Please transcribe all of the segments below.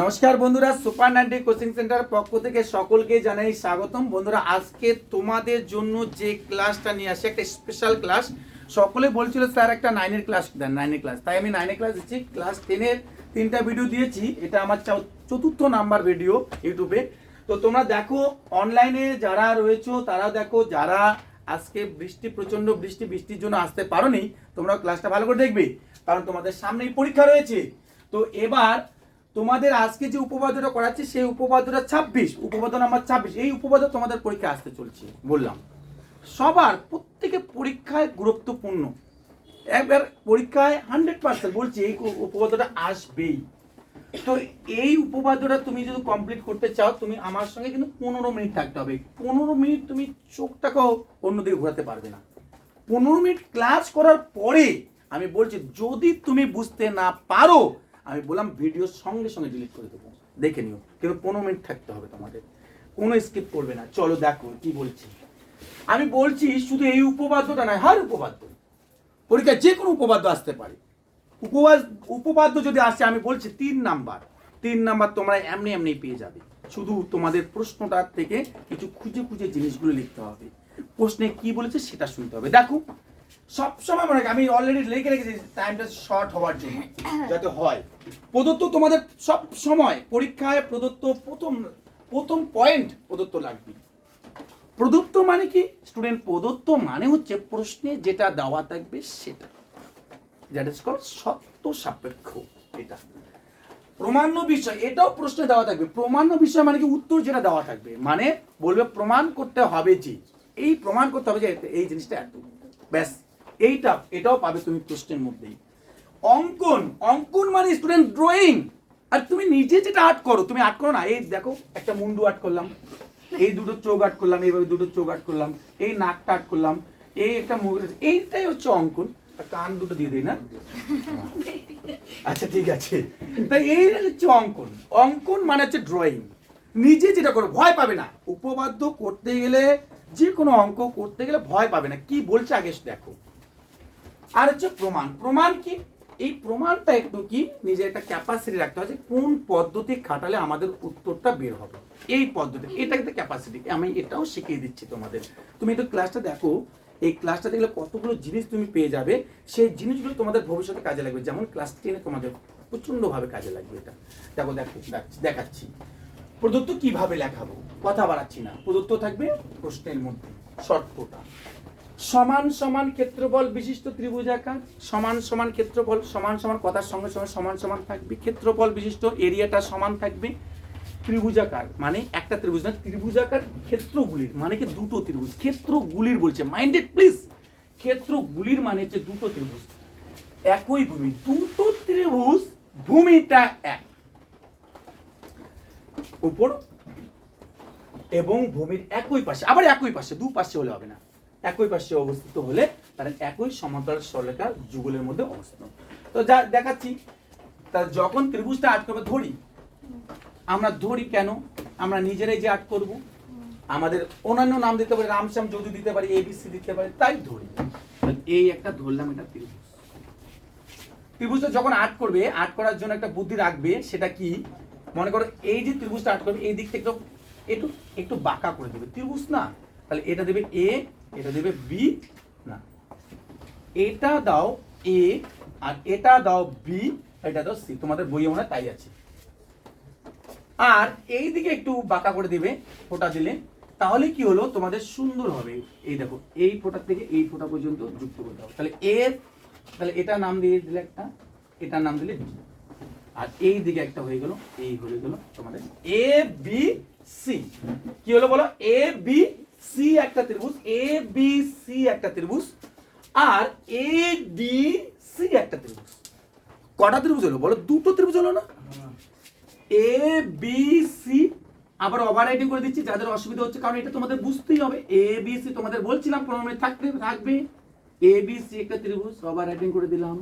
নমস্কার বন্ধুরা, super ninety coaching centre পক্ষ থেকে সকলকে জানাই স্বাগতম। বন্ধুরা, আজকে তোমাদের জন্য যে ক্লাসটা নিয়ে আসে, একটা স্পেশাল ক্লাস সকলে বলছিল, স্যার, একটা নাইনের ক্লাস দেন নাইনের ক্লাস তাই আমি নাইনের ক্লাস দিচ্ছি। ক্লাস টেনের তিনটা ভিডিও দিয়েছি। এটা আমার চতুর্থ নাম্বার ভিডিও ইউটিউবে তো তোমরা দেখো অনলাইনে যারা রয়েছো, তারা দেখো, যারা আজকে বৃষ্টি প্রচণ্ড বৃষ্টি, বৃষ্টির জন্য আসতে পারোনি, তোমরা ক্লাসটা ভালো করে দেখবে। কারণ তোমাদের সামনেই পরীক্ষা রয়েছে। তো এবার তোমাদের আজকে যে উপপাদ্যটা করাচ্ছি, সেই উপপাদ্যটা ছাব্বিশ উপপাদ্য নাম্বার ছাব্বিশ, এই উপপাদ্য তোমাদের পরীক্ষা আসতে চলছে, বললাম। সবার প্রত্যেকে পরীক্ষায় গুরুত্বপূর্ণ। একবার পরীক্ষায় হান্ড্রেড পার্সেন্ট বলছি এই উপ- উপপাদ্যটা আসবেই। তো এই উপপাদ্যটা তুমি যদি কমপ্লিট করতে চাও, তুমি আমার সঙ্গে কিন্তু পনেরো মিনিট থাকতে হবে। পনেরো মিনিট তুমি চোখটাকেও অন্যদিকে ঘোরাতে পারবে না। পনেরো মিনিট ক্লাস করার পরে আমি বলছি, যদি তুমি বুঝতে না পারো আমি বললাম ভিডিও সঙ্গে সঙ্গে ডিলিট করে দেবো। দেখে নিও। কিন্তু পনেরো মিনিট থাকতে হবে তোমাদের। কোনো স্কিপ করবে না। চলো দেখো কি বলছি। আমি বলছি শুধু এই উপবাদ্যটা নয়, হার উপবাদ্য। পরীক্ষায় যে কোনো উপবাদ্য আসতে পারে। উপবাদ, উপবাদ্য যদি আসে, আমি বলছি তিন নাম্বার। তিন নাম্বার তোমরা এমনি এমনি পেয়ে যাবে। শুধু তোমাদের প্রশ্নটার থেকে কিছু খুঁজে খুঁজে জিনিসগুলো লিখতে হবে। প্রশ্নে কি বলেছে সেটা শুনতে হবে। দেখো সবসময় মনে আমি অলরেডি লিখে রেখেছি টাইমটা শর্ট হওয়ার জন্য যাতে হয়। প্রদত্ত তোমাদের সব সময় পরীক্ষায় প্রদত্ত প্রথম প্রথম পয়েন্ট প্রদত্ত লাগবে। প্রদত্ত মানে কি? স্টুডেন্ট প্রদত্ত মানে হচ্ছে প্রশ্নে যেটা দেওয়া থাকবে সেটা। দ্যাট ইজ কল সত্য সাপেক্ষ এটা। প্রমাণ্য বিষয় এটাও প্রশ্নে দেওয়া থাকবে। প্রমাণ্য বিষয় মানে কি? উত্তর যেটা দেওয়া থাকবে। মানে বলবে প্রমাণ করতে হবে যে এই প্রমাণ করতে হবে যে এই জিনিসটা এত। ব্যাস। এইটা, এটাও পাবে তুমি প্রশ্নের মধ্যেই। অঙ্কন অঙ্কন মানে স্টুডেন্ট ড্রয়িং আর তুমি নিজে যেটা আর্ট করো, তুমি আর্ট করো না, এই দেখো, একটা মুন্ডু আর্ট করলাম, এই দুটো চোখ আর্ট করলাম, এইভাবে দুটো চোখ আর্ট করলাম, এই নাকটা আর্ট করলাম, এই একটা এইটাই হচ্ছে অঙ্কন। কান দুটো দিয়ে দিই না? আচ্ছা ঠিক আছে। তাই এই হচ্ছে অঙ্কন। অঙ্কন মানে হচ্ছে ড্রয়িং নিজে যেটা করো, ভয় পাবে না। উপবাদ্য করতে গেলে যে কোনো অঙ্ক করতে গেলে ভয় পাবে না। কি বলছে আগে দেখো। আর হচ্ছে প্রমাণ। প্রমাণ কি? এই প্রমাণটা একটু কি? নিজের একটা ক্যাপাসিটি রাখতে হয় যে কোন পদ্ধতি খাটালে আমাদের উত্তরটা বের হবে। এই পদ্ধতি, এটা একটা ক্যাপাসিটি আমি এটাও শিখিয়ে দিচ্ছি তোমাদের। তুমি একটু ক্লাসটা দেখো। এই ক্লাসটা দেখলে কতগুলো জিনিস তুমি পেয়ে যাবে। সেই জিনিসগুলো তোমাদের ভবিষ্যতে কাজে লাগবে। যেমন ক্লাস টেনে তোমাদের প্রচণ্ডভাবে কাজে লাগবে এটা। দেখো দেখো দেখাচ্ছি। প্রদত্ত কীভাবে লেখাবো? কথা বাড়াচ্ছি না। প্রদত্ত থাকবে প্রশ্নের মধ্যে। শর্তটা। সমান সমান ক্ষেত্রফল বিশিষ্ট ত্রিভুজাকার, সমান সমান ক্ষেত্রফল, সমান সমান কথার সঙ্গে সঙ্গে সমান সমান থাকবে। ক্ষেত্রফল বিশিষ্ট এরিয়াটা সমান থাকবে ত্রিভুজাকার মানে একটা ত্রিভুজ না, ত্রিভুজাকার ক্ষেত্রগুলির মানে কি দুটো ত্রিভুজ, ক্ষেত্রগুলির বলছে। মাইন্ডেড প্লিজ ক্ষেত্রগুলির মানে হচ্ছে দুটো ত্রিভুজ। একই ভূমি, দুটো ত্রিভুজ, ভূমিটা এক। উপর এবং ভূমির একই পাশে, আবার একই পাশে দু পাশে হলে হবে না। একই পাশে অবস্থিত হলে তারা একই সমান্তরাল সরলরেখার যুগলের মধ্যে অবস্থিত। তো যা দেখাচ্ছি, তা যখন ত্রিভুজটা আট করবে ধরি। আমরা ধরি কেন? আমরা নিজেরাই যে আট করব। আমাদের অন্যান্য নাম দিতে পারি, রামশ্যাম যদি দিতে পারি এবিসি দিতে পারি, তাই ধরি। এই একটা ধরলাম এটা ত্রিভুজ। ত্রিভুজটা যখন আট করবে, আট করার জন্য একটা বুদ্ধি রাখবে, সেটা কি? মনে করো এই যে ত্রিভুজটা আট করবে, এই দিক থেকে একটু একটু বাঁকা করে দেবে। ত্রিভুজ না। তাহলে এটা দেবে এ এটা দেবে বি না। এটা দাও এ আর এটা দাও বি এটা দাও সি তোমাদের বইয়ে মনে তাই আছে। আর এই দিকে একটু বাঁকা করে দিবে ফোঁটা দিলে। তাহলে কি হলো? তোমাদের সুন্দর হবে। এই দেখো, এই ফোঁটা থেকে এই ফোঁটা পর্যন্ত যুক্ত করতে হবে তাহলে এর তাহলে এটা নাম দিয়ে দিলে একটা, এটার নাম দিলে বি আর এই দিকে একটা হয়ে গেল, এই হয়ে গেল তোমাদের এ বি সি কি হলো বলো? এ বি সি একটা ত্রিভুজ এ বি সি একটা ত্রিভুজ, আর এ ডি সি একটা ত্রিভুজ। কটা ত্রিভুজ হলো? বলো, দুটো ত্রিভুজ হলো না? এ বি সি আবার ওভার রাইটিং করে দিচ্ছি, যাদের অসুবিধা হচ্ছে, কারণ এটা তোমাদের বুঝতেই হবে। এ বি সি তোমাদের বলছিলাম মিনিট থাকতে থাকবে এ বি সি একটা ত্রিভুজ ওভার রাইটিং করে দিলাম।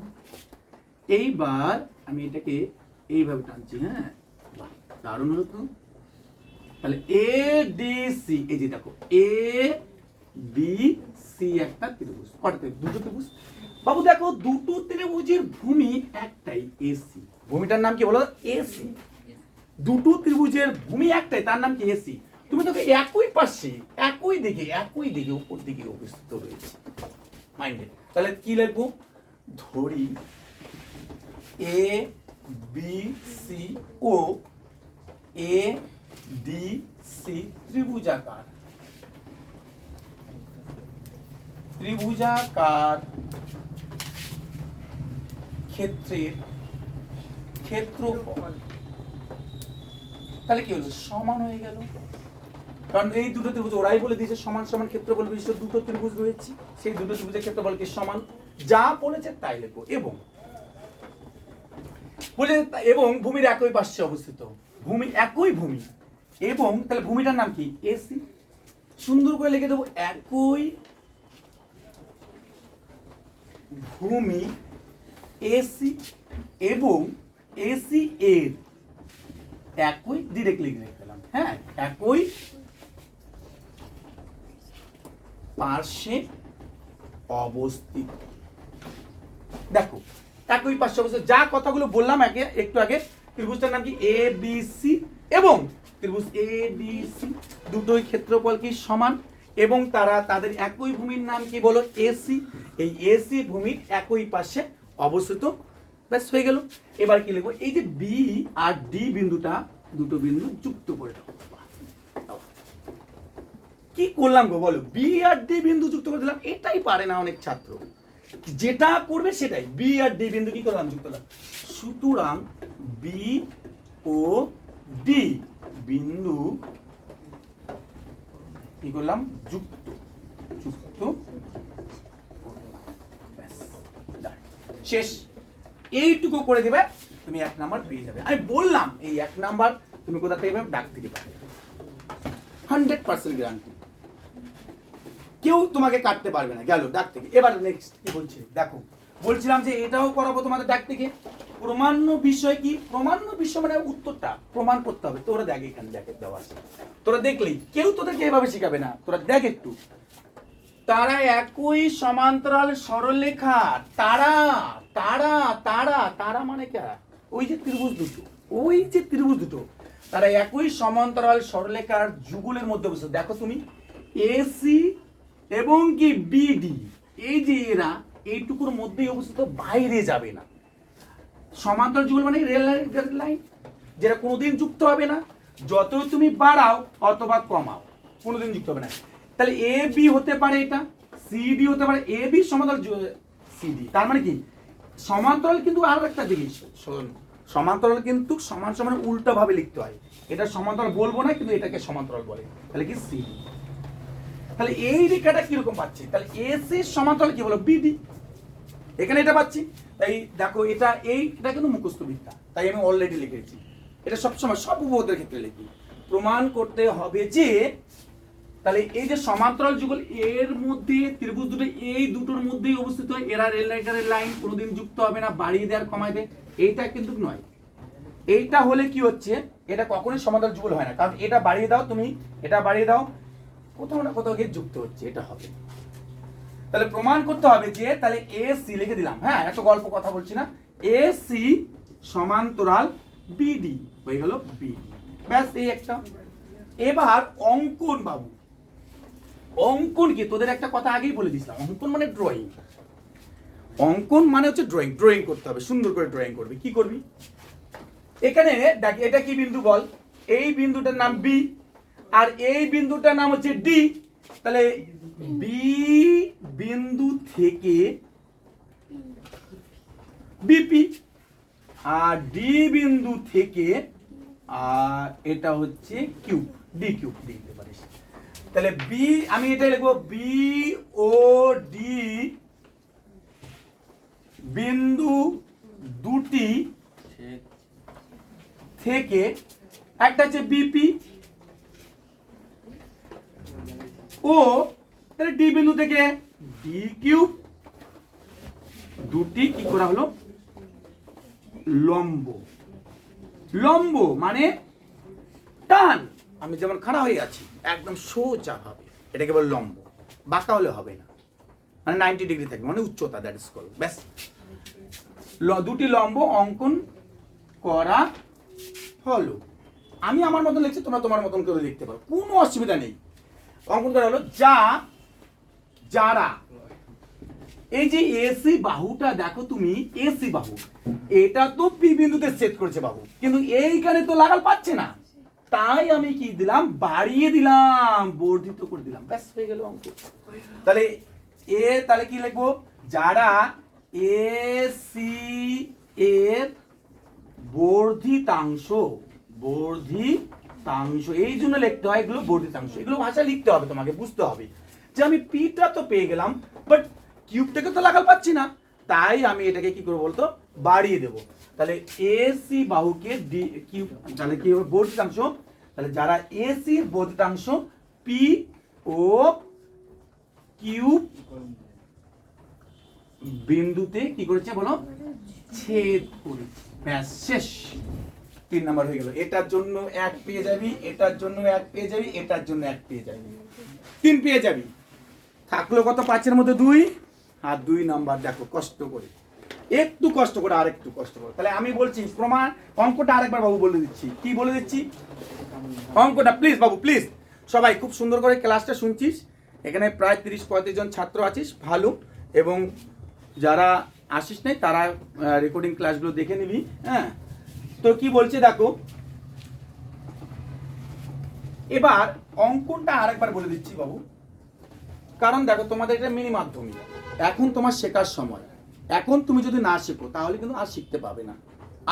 এইবার আমি এটাকে এইভাবে টানছি হ্যাঁ? দারুণ হলো তো। তাহলে এ ডি সি এই যে দেখো এ বি সি একটা ত্রিভুজ, কটা? দুটো ত্রিভুজ। বাবু দেখো, দুটো ত্রিভুজের ভূমি একটাই এসি ভূমিটার নাম কি বলো? এসি দুটো ত্রিভুজের ভূমি একটাই, তার নাম কি? এসি তুমি তোকে একই পাশে, একই দিকে একই দিকে উপর দিকে অবস্থিত রয়েছে। মাইন্ডে তাহলে কি লিখব? ধরি এ বি সি ও এ ডি সি ত্রিভুজাকার। ত্রিভুজাকার ক্ষেত্রের ক্ষেত্রফল। তাহলে কি হলো? সমান হয়ে গেল। কারণ এই দুটো ত্রিভুজ ওরাই বলে দিয়েছে সমান সমান ক্ষেত্রফল বিশিষ্ট দুটো ত্রিভুজ রয়েছে। সেই দুটো ত্রিভুজের ক্ষেত্রফল কি সমান যা বলেছে তাই লেখো। এবং বলে এবং ভূমির একই পাশে অবস্থিত। ভূমি একই ভূমি। এবং তাহলে ভূমিটার নাম কি? এসি সুন্দর করে লিখে দেবো, একই ভূমি এসি এবং এসি এর। একই ডিরেক্টলি লিখে দিলাম হ্যাঁ? একই পার্শ্বে অবস্থিত। দেখো, একই পার্শ্বে অবস্থিত। যা কথাগুলো বললাম আগে, একটু আগে, ত্রিভুজটার নাম কি? এ বি সি এবং ত্রিভুজ এ বি সি দুটোই ক্ষেত্রফল কি সমান? এবং তারা তাদের একই ভূমির নাম কি বলো? এসি এই এসি ভূমির একই পাশে অবস্থিত। ব্যাস, হয়ে গেল। এবার কি লিখব? এই যে বি আর ডি বিন্দুটা দুটো বিন্দু যুক্ত করে কি করলাম গো বলো? বি আর ডি বিন্দু যুক্ত করে দিলাম। এটাই পারে না অনেক ছাত্র। যেটা করবে সেটাই। বি আর ডি বিন্দু কি করলাম? যুক্ত করলাম। সুতরাং বি ও ডি বিন্দু কি করলাম? যুক্ত। যুক্ত। শেষ। এইটুকু করে দেবে, তুমি এক নাম্বার পেয়ে যাবে। আমি বললাম, এই এক নাম্বার তুমি কোথা থেকে পাবে? ডাক থেকে পাবে। হান্ড্রেড পার্সেন্ট গ্যারান্টি কেউ তোমাকে কাটতে পারবে না। গেল, ডাক থেকে। এবার নেক্সট কি বলছি? দেখো। বলছিলাম যে এটাও করাবো তোমাদের ডাক থেকে। প্রমাণ্য বিষয় কি? প্রমাণ্য বিষয় মানে উত্তরটা, প্রমাণ করতে হবে। তোরা দেখ এখানে, দেখে দেওয়া আছে। তোরা দেখলেই কেউ তোদেরকে এভাবে শেখাবে না। তোরা দেখ একটু। তারা একই সমান্তরাল সরলরেখা। তারা তারা তারা তারা মানে কারা ওই যে ত্রিভুজ দুটো। ওই যে ত্রিভুজ দুটো। তারা একই সমান্তরাল সরলরেখার যুগলের মধ্যে বসে দেখো তুমি এসি এবং কি? বিডি এই যে এরা, এইটুকুর মধ্যেই অবস্থিত, বাইরে যাবে না। সমান্তরাল যুগল মানে রেল লাইন যেটা কোনোদিন যুক্ত হবে না। যতই তুমি বাড়াও অথবা কমাও কোনোদিন যুক্ত হবে না। তাহলে এ বি হতে পারে এটা সি ডি হতে পারে এ বি সমান্তরাল সি ডি তার মানে কি? সমান্তরাল কিন্তু আরও একটা জিনিস সমান্তরাল কিন্তু সমান সমান উল্টো ভাবে লিখতে হয়। এটা সমান্তরাল বলব না কিন্তু এটাকে সমান্তরাল বলে। তাহলে কি সি তাহলে এই রেখাটা কীরকম পাচ্ছি? তাহলে এসি সমান্তরাল কি বলো? বিডি এখানে এটা পাচ্ছি। তাই দেখো, এটা, এই, এটা কিন্তু মুখস্থ বিদ্যা। তাই আমি অলরেডি লিখেছি। এটা সবসময় সব উপবোধের ক্ষেত্রে লিখি। প্রমাণ করতে হবে যে, তাহলে এই যে সমান্তরাল যুগল, এর মধ্যে ত্রিভুজ দুটো, এই দুটোর মধ্যেই অবস্থিত। এরা রেল লাইটারের লাইন কোনোদিন যুক্ত হবে না, বাড়িয়ে দেওয়ার দেয় এইটা কিন্তু নয়। এইটা হলে কি হচ্ছে, এটা কখনোই সমান্তরাল যুগল হয় না। কারণ এটা বাড়িয়ে দাও, তুমি এটা বাড়িয়ে দাও। কোথাও না কোথাও গিয়ে যুক্ত হচ্ছে, এটা হবে। তাহলে প্রমাণ করতে হবে যে, তাহলে এ সি লিখে দিলাম হ্যাঁ? এত গল্প কথা বলছি না। এ সি সমান্তরাল বিডি হয়ে গেল বিডি ব্যাস, এই একটা। এবার অঙ্কন বাবু। অঙ্কন কি? তোদের একটা কথা আগেই বলে দিয়েছিলাম। অঙ্কন মানে ড্রয়িং অঙ্কন মানে হচ্ছে ড্রয়িং ড্রয়িং করতে হবে, সুন্দর করে ড্রয়িং করবি। কি করবি? এখানে দেখ, এটা কি বিন্দু বল? এই বিন্দুটার নাম বি আর এই বিন্দুটার নাম হচ্ছে ডি তাহলে বি বিন্দু থেকে বিপি আর ডি বিন্দু থেকে আর এটা হচ্ছে কিউব ডি কিউব দিতে পারিস। তাহলে বি আমি এটা লিখব বি ও ডি বিন্দু দুটি থেকে একটা হচ্ছে বিপি ও, তাহলে ডি বিন্দু থেকে ডি কিউব দুটি কি করা হলো? লম্ব। লম্ব মানে টান। আমি যেমন খাড়া হয়ে আছি, একদম সোজা হবে। এটাকে বলে লম্ব। বাঁকা হলে হবে না। মানে নাইনটি ডিগ্রি থাকবে মানে উচ্চতা দ্যাট ইজ কল ব্যাস। দুটি লম্ব অঙ্কন করা হলো। আমি আমার মতন লিখছি, তোমরা তোমার মতন করে লিখতে পারো। কোনো অসুবিধা নেই। অঙ্কন করা হলো, যা, যারা। এই যে এসি বাহুটা দেখো তুমি, এসি বাহু, এটা তো পি বিন্দুতে সেট করেছে বাহু, কিন্তু এইখানে তো লাগাল পাচ্ছে না। তাই আমি কি দিলাম? বাড়িয়ে দিলাম, বর্ধিত করে দিলাম। ব্যাস, হয়ে গেল অঙ্ক। তাহলে এ, তাহলে কি লিখব? যারা এসি এর বর্ধিতাংশ বর্ধিতাংশ এই জন্য লিখতে হয় এগুলো বর্ধিতাংশ এগুলো ভাষা লিখতে হবে তোমাকে, বুঝতে হবে। যে আমি পিটা তো পেয়ে গেলাম বাট কিউবটাকে তো লাগাল পাচ্ছি না। তাই আমি এটাকে কি করব বলতো? বাড়িয়ে দেবো। তাহলে এসি বাহুকে ডি কিউব তাহলে কি হবে? বর্ধিতাংশ তাহলে যারা এসি বর্ধিতাংশ পি ও কিউব বিন্দুতে কি করেছে বলো? ছেদ করেছে। ব্যাস, শেষ। তিন নাম্বার হয়ে গেল। এটার জন্য এক পেয়ে যাবি, এটার জন্য এক পেয়ে যাবি, এটার জন্য এক পেয়ে যাবি। তিন পেয়ে যাবি। থাকল কত? পাঁচের মধ্যে দুই। আর দুই নাম্বার দেখো, কষ্ট করে। একটু কষ্ট করে আর একটু কষ্ট করে। তাহলে আমি বলছি, প্রমাণ, অঙ্কটা আরেকবার বাবু বলে দিচ্ছি। কি বলে দিচ্ছি? অঙ্কটা প্লিজ বাবু প্লিজ সবাই খুব সুন্দর করে ক্লাসটা শুনছিস। এখানে প্রায় তিরিশ পঁয়ত্রিশ জন ছাত্র আছিস, ভালো। এবং যারা আসিস নাই, তারা রেকর্ডিং ক্লাসগুলো দেখে নিবি হ্যাঁ? তো কি বলছে দেখো? এবার অঙ্কনটা আরেকবার বলে দিচ্ছি বাবু। কারণ দেখো, তোমাদের এটা মিনি মাধ্যমিক। এখন তোমার শেখার সময়। এখন তুমি যদি না শেখো, তাহলে কিন্তু আর শিখতে পাবে না।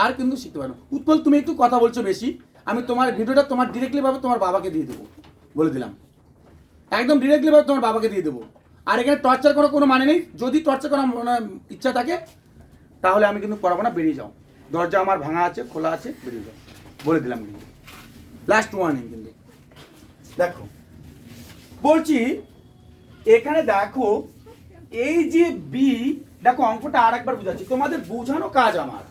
আর কিন্তু শিখতে পারবে না। উৎপল, তুমি একটু কথা বলছো বেশি। আমি তোমার ভিডিওটা তোমার ডিরেক্টলি ভাবে তোমার বাবাকে দিয়ে দেবো। বলে দিলাম। একদম ডিরেক্টলি ভাবে তোমার বাবাকে দিয়ে দেবো। আর এখানে টর্চার করার কোনো মানে নেই। যদি টর্চার করার ইচ্ছা থাকে, তাহলে আমি কিন্তু পড়াবো না, বেরিয়ে যাও। দরজা আমার ভাঙা আছে, খোলা আছে বলে দিলাম কিন্তু। লাস্ট ওয়ার্নিং কিন্তু। দেখো, বলছি, এখানে দেখো, এই যে বি দেখো অঙ্কটা আর একবার বুঝাচ্ছি। তোমাদের বোঝানো কাজ আমার।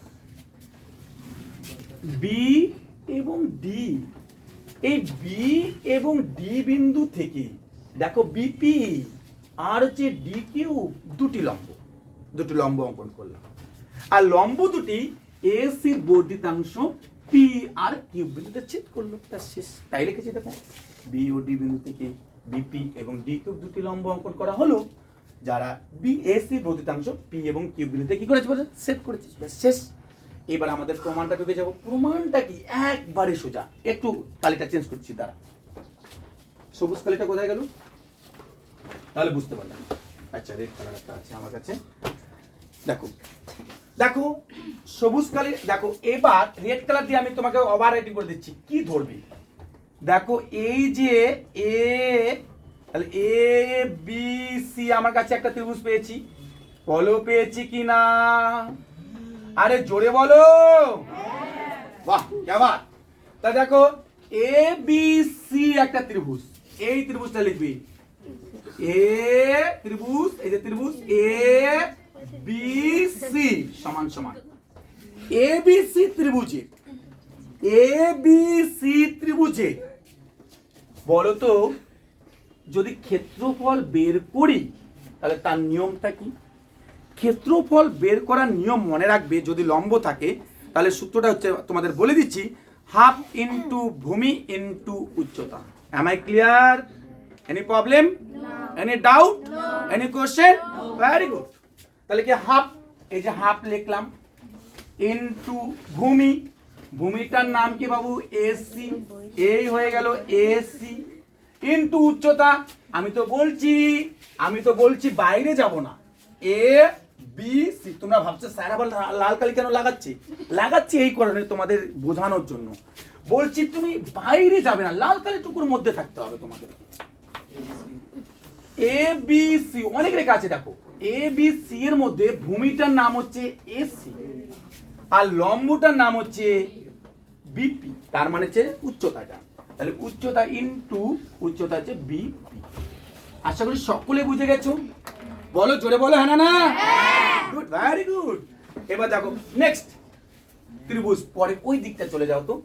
বি এবং ডি এই বি এবং ডি বিন্দু থেকে, দেখো বিপি আর হচ্ছে ডি কিউ দুটি লম্ব। দুটি লম্ব অঙ্কন করলাম। আর লম্ব দুটি এসির বর্ধিতাংশ পি আর কিউ বিন্দুতে ছেদ করল তার শেষ। তাই লিখেছি দেখো বি ও ডি বিন্দু থেকে বিপি এবং ডি কিউ দুটি লম্ব অঙ্কন করা হলো, যারা বি এসি বর্ধিতাংশ পি এবং কিউ বিন্দুতে কি করেছে বলে সেট করেছে। শেষ। এবার আমাদের প্রমাণটা পেতে যাব। প্রমাণটা কি? একবারে সোজা। একটু কালিটা চেঞ্জ করছি, দাঁড়া। সবুজ কালিটা কোথায় গেল? তাহলে বুঝতে পারলাম। আচ্ছা রেড কালার একটা আছে আমার কাছে। দেখো দেখো, সবুজ কালি দেখো, এবার রেড কালার দিয়ে আমি তোমাকে ওভার রাইটিং করে দিচ্ছি। কি ধরবি? দেখো, এই যে এ তাহলে এ বি সি আমার কাছে একটা ত্রিভুজ পেয়েছি। বলো, পেয়েছি কি না? আরে, জোরে বলো! বাহ কেমন তা দেখো এ বি সি একটা ত্রিভুজ। এই ত্রিভুজটা লিখবি। এ ত্রিভুজ, এই যে ত্রিভুজ এ বি সি সমান সমান। এ বি সি ত্রিভুজে। এ বি সি ত্রিভুজে। বলো তো যদি ক্ষেত্রফল বের করি তাহলে তার নিয়মটা কি? ক্ষেত্রফল বের করার নিয়ম মনে রাখবে যদি লম্ব থাকে তাহলে সূত্রটা হচ্ছে তোমাদের বলে দিচ্ছি হাফ ইনটু ভূমি ইনটু উচ্চতা। Am I clear any problem any doubt any question very good তাহলে কি হাফ এই যে হাফ লিখলাম। ইনটু ভূমি। ভূমিটার নাম কি বাবু? এসি এই হয়ে গেল এসি ইনটু উচ্চতা। আমি তো বলছি, আমি তো বলছি বাইরে যাব না। এ বি সি তোমরা ভাবছ, স্যার আবার লাল কালি কেন লাগাচ্ছি? লাগাচ্ছি এই কারণে তোমাদের বোঝানোর জন্য। বলছি, তুমি বাইরে যাবে না। লাল কালি টুকুর মধ্যে থাকতে হবে তোমাদের। এ বি সি অনেক রেখা আছে, দেখো। এ বি সি এর মধ্যে ভূমিটার নাম হচ্ছে এসি আর লম্বটার নাম হচ্ছে বিপি তার মানে হচ্ছে উচ্চতাটা। তাহলে উচ্চতা ইনটু উচ্চতা হচ্ছে বিপি আশা করি সকলে বুঝে গেছো? বলো জোরে বলো হ্যাঁ না গুড ভেরি গুড এবার দেখো নেক্সট ত্রিভুজ। পরে ওই দিকটা চলে যাও তো।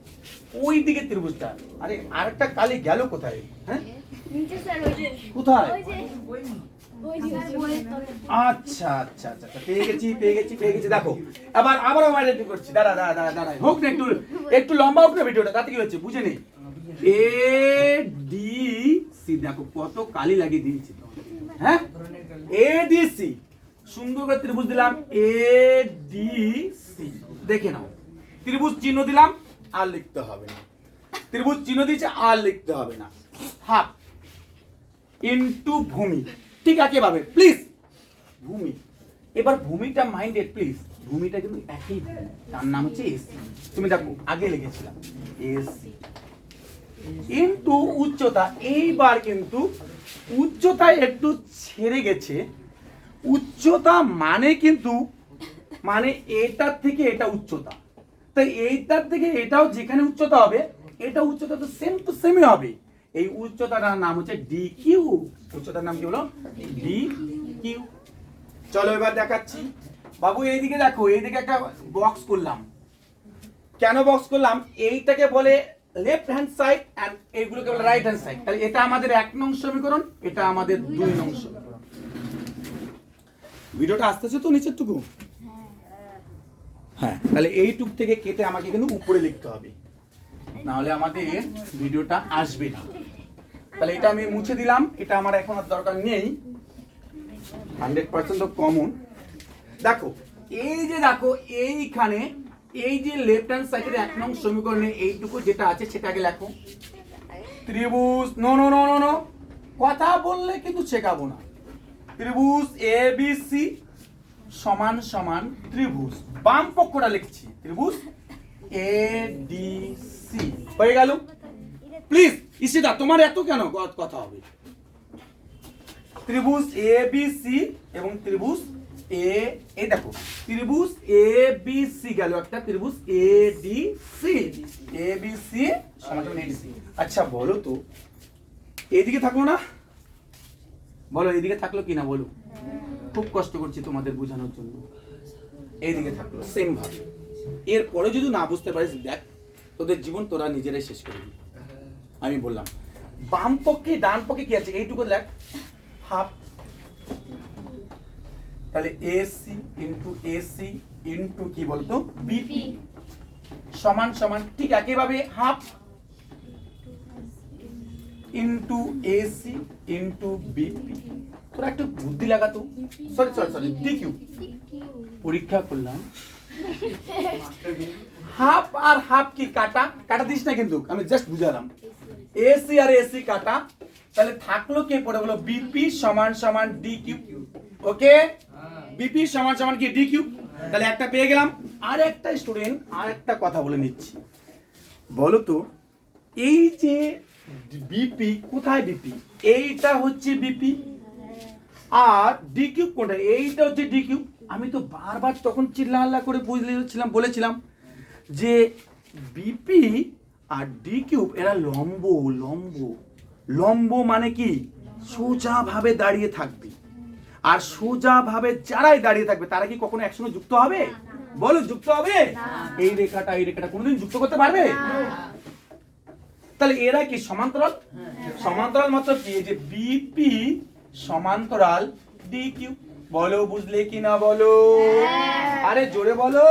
ওই দিকে ত্রিভুজটা। আরে আরেকটা কালি গেল কোথায়? হ্যাঁ? কোথায়? আচ্ছা আচ্ছা আচ্ছা আচ্ছা, পেয়ে গেছি পেয়ে গেছি পেয়ে গেছি। দেখো আবার আবারও করছি। দাঁড়া দাঁড়া দাঁড়া দাঁড়া হোক না একটু একটু লম্বা হোক না ভিডিওটা তাতে কি হচ্ছে বুঝে নেই। এ ডি সি দেখো কত কালি লাগিয়ে দিয়েছি। হ্যাঁ? এ ডি সি সুন্দর করে ত্রিভুজ দিলাম এ ডি সি দেখে নাও। ত্রিভুজ চিহ্ন দিলাম আর লিখতে হবে না। ত্রিভুজ চিহ্ন দিয়েছে আর লিখতে হবে না। হাফ। ইনটু ভূমি। ঠিক আছে ভাবে প্লিজ ভূমি। এবার ভূমিটা মাইন্ডেড প্লিজ ভূমিটা কিন্তু একই। তার নাম হচ্ছে এসি তুমি দেখো, আগে লিখেছিলাম। এসি কিন্তু উচ্চতা, এইবার কিন্তু উচ্চতা একটু ছেড়ে গেছে। উচ্চতা মানে কিন্তু মানে এটার থেকে এটা উচ্চতা। তাই এইটার থেকে এটাও যেখানে উচ্চতা হবে, এটা উচ্চতা তো সেম টু সেমই হবে। এই উচ্চতাটার নাম হচ্ছে ডি কিউ উচ্চতার নাম কি হলো ডি কিউ চলো এবার দেখাচ্ছি। বাবু এইদিকে দেখো এইদিকে একটা বক্স করলাম কেন বক্স করলাম এইটাকে বলে লেফট হ্যান্ড সাইড অ্যান্ড এইগুলোকে বলে রাইট হ্যান্ড সাইড তাহলে এটা আমাদের এক নং সমীকরণ এটা আমাদের দুই নং সমীকরণ। ভিডিওটা আসতেছে তো নিচের টুকু হ্যাঁ তাহলে এইটুক থেকে কেটে আমাকে কিন্তু উপরে লিখতে হবে। নাহলে আমাদের ভিডিওটা আসবে না। তাহলে এটা আমি মুছে দিলাম, এটা আমার এখন আর দরকার নেই। হান্ড্রেড পার্সেন্ট তো কমন দেখো, এই যে দেখো, এইখানে, এই যে লেফট হ্যান্ড সাইডের এক নং সমীকরণে এইটুকু যেটা আছে সেটাকে লেখো। ত্রিভুজ no no no no no কথা বললে কিন্তু শেখাবো না। ত্রিভুজ এ বি সি সমান সমান ত্রিভুজ। বাম পক্ষটা লিখছি। ত্রিভুজ এ ডি সি হয়ে গেল? প্লিজ ইসিদা তোমার এত কেন কথা হবে? ত্রিভুজ এ বি সি এবং ত্রিভুজ এ এই দেখো, ত্রিভুজ এ বি সি গেল একটা, ত্রিভুজ A D C A B C সমান এ সি আচ্ছা বলো তো, এদিকে থাকল না? বলো, এদিকে থাকল কি না বলো? খুব কষ্ট করছি তোমাদের বোঝানোর জন্য। এইদিকে থাকল সেম ভাবে। এরপরে যদি না বুঝতে পারিস দেখ তোদের জীবন তোরা নিজেরাই শেষ করে দিবি। আমি বললাম। বাম পক্ষে ডান পক্ষে কি আছে? এইটুকু দেখ। হাফ। তাহলে এসি ইন্টু এসি ইন্টু কি বলতো? বিপি সমান সমান। ঠিক একইভাবে half. Into AC into BP তোরা একটু বুদ্ধি লাগাতো। সরি সরি সরি ডিকিউ পরীক্ষা করলাম। হাফ আর হাফ কি কাটা? কাটা দিস না কিন্তু আমি জাস্ট বুঝালাম। এসি আর এসি কাটা। তাহলে থাকল কে পড়ে বলো? বিপি সমান সমান ডি কিউ ওকে বিপি সমান সমান কি? ডি কিউ তাহলে একটা পেয়ে গেলাম। আর একটা স্টুডেন্ট আর একটা কথা বলে নিচ্ছি। বলো তো এই যে বিপি কোথায় বিপি এইটা হচ্ছে বিপি আর ডি কিউব কোনটা? এইটা হচ্ছে ডি কিউব আমি তো বারবার তখন চিল্লা হাল্লা করে বুঝলেছিলাম বলেছিলাম যে বিপি আর ডি কিউব এরা লম্ব লম্ব। লম্ব মানে কি? সোজাভাবে দাঁড়িয়ে থাকবে। আর সোজাভাবে যারাই দাঁড়িয়ে থাকবে তারা কি কখনো একসঙ্গে যুক্ত হবে? বলো যুক্ত হবে? এই রেখাটা এই রেখাটা কোনোদিন যুক্ত করতে পারবে? তাহলে এরা কি সমান্তরাল? সমান্তরাল মাত্র কি? যে বিপি সমান্তরাল ডি কিউ বলো বুঝলে কি না বলো? আরে জোরে বলো।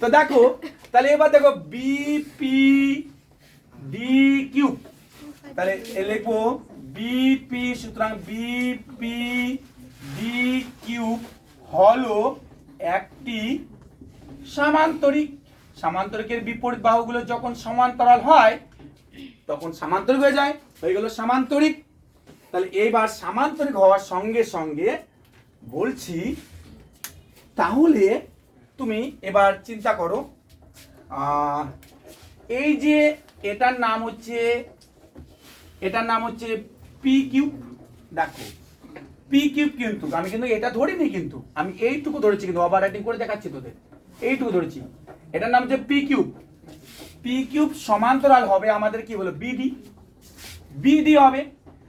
তো দেখো তাহলে এবার দেখো বিপি ডি কিউ তাহলে এ লিখব বিপি সুতরাং বিপি ডি কিউব হলো একটি সামান্তরিক। সামান্তরিকের বিপরীত বাহুগুলো যখন সমান্তরাল হয় তখন সামান্তরিক হয়ে যায়। হয়ে গেল সামান্তরিক। তাহলে এইবার সামান্তরিক হওয়ার সঙ্গে সঙ্গে বলছি, তাহলে তুমি এবার চিন্তা করো এই যে এটার নাম হচ্ছে, এটার নাম হচ্ছে পি কিউব দেখো পি কিউব কিন্তু, আমি কিন্তু এটা ধরিনি কিন্তু, আমি এইটুকু ধরেছি কিন্তু ওভার রাইটিং করে দেখাচ্ছি তোদের। এইটুকু ধরেছি। এটার নাম হচ্ছে পি কিউব পি কিউব সমান্তরাল হবে আমাদের কি বলো বিডি বিডি হবে।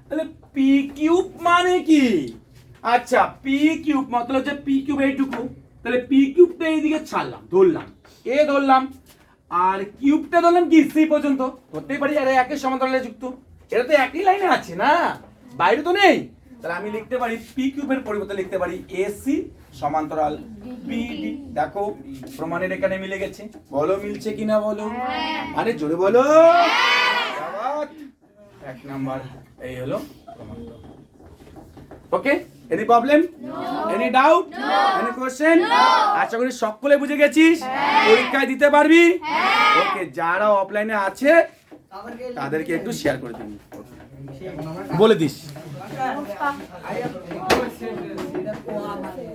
তাহলে পি কিউব মানে কি? আচ্ছা পি কিউব মতলব হচ্ছে পি কিউব এইটুকু। তাহলে পি কিউবটা এইদিকে ছাড়লাম ধরলাম। এ ধরলাম আর কিউবটা ধরলাম কি? সি পর্যন্ত। ধরতেই পারি আরে একের সমান্তরালে যুক্ত। এটা তো একই লাইনে আছে না? বাইরে তো নেই। তাহলে আমি লিখতে পারি পি কিউবের পরিবর্তে লিখতে পারি এসি সমান্তরাল বিডি দেখো প্রমাণের এখানে মিলে গেছে। বলো মিলছে কিনা বলো? আরে জোরে বলো। শাবাশ। এক নাম্বার এই হলো okay any problem any doubt any question আশা করি সকলে বুঝে গেছিস। পরীক্ষায় দিতে পারবি? ওকে যারা অফলাইনে আছে তাদেরকে একটু শেয়ার করে দিবি। বলে দিস।